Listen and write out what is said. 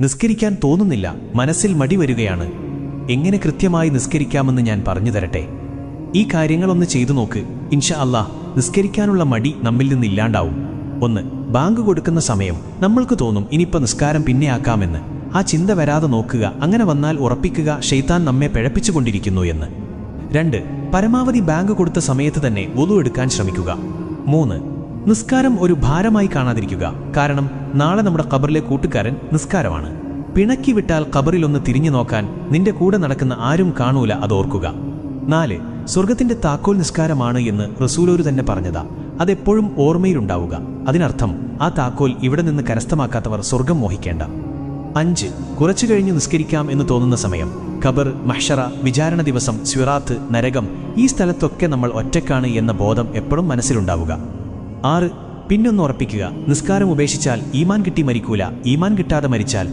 നിസ്കരിക്കാൻ തോന്നുന്നില്ല. മനസ്സിൽ മടി വരികയാണ്. എങ്ങനെ കൃത്യമായി നിസ്കരിക്കാമെന്ന് ഞാൻ പറഞ്ഞു തരട്ടെ? ഈ കാര്യങ്ങളൊന്ന് ചെയ്തു നോക്ക്. ഇൻഷ അല്ലാ നിസ്കരിക്കാനുള്ള മടി നമ്മിൽ നിന്ന് ഇല്ലാണ്ടാവും. ഒന്ന് ബാങ്ക് കൊടുക്കുന്ന സമയം നമ്മൾക്ക് തോന്നും ഇനിയിപ്പോൾ നിസ്കാരം പിന്നെ ആക്കാമെന്ന്. ആ ചിന്ത വരാതെ നോക്കുക അങ്ങനെ വന്നാൽ ഉറപ്പിക്കുക ഷെയ്ത്താൻ നമ്മെ പിഴപ്പിച്ചുകൊണ്ടിരിക്കുന്നു എന്ന്. രണ്ട് പരമാവധി ബാങ്ക് കൊടുത്ത സമയത്ത് തന്നെ ഒതു എടുക്കാൻ ശ്രമിക്കുക. മൂന്ന് നിസ്കാരം ഒരു ഭാരമായി കാണാതിരിക്കുക. കാരണം നാളെ നമ്മുടെ ഖബറിലെ കൂട്ടുകാരൻ നിസ്കാരമാണ്. പിണക്കി വിട്ടാൽ ഖബറിലൊന്ന് തിരിഞ്ഞു നോക്കാൻ നിന്റെ കൂടെ നടക്കുന്ന ആരും കാണൂല അതോർക്കുക നാല് സ്വർഗത്തിന്റെ താക്കോൽ നിസ്കാരമാണ് എന്ന് റസൂലൂർ തന്നെ പറഞ്ഞതാ. അതെപ്പോഴും ഓർമ്മയിലുണ്ടാവുക. അതിനർത്ഥം ആ താക്കോൽ ഇവിടെ നിന്ന് കരസ്ഥമാക്കാത്തവർ സ്വർഗം മോഹിക്കേണ്ട. അഞ്ച് കുറച്ചു കഴിഞ്ഞ് നിസ്കരിക്കാം എന്ന് തോന്നുന്ന സമയം. ഖബർ മഹ്ഷറ വിചാരണ ദിവസം സ്വിറാത്ത് നരകം ഈ സ്ഥലത്തൊക്കെ നമ്മൾ ഒറ്റക്കാണ് എന്ന ബോധം എപ്പോഴും മനസ്സിലുണ്ടാവുക. ആറ് പിന്നൊന്ന് ഉറപ്പിക്കുക. നിസ്കാരം ഉപേക്ഷിച്ചാൽ ഈമാൻ കിട്ടി മരിക്കൂല. ഈമാൻ കിട്ടാതെ മരിച്ചാൽ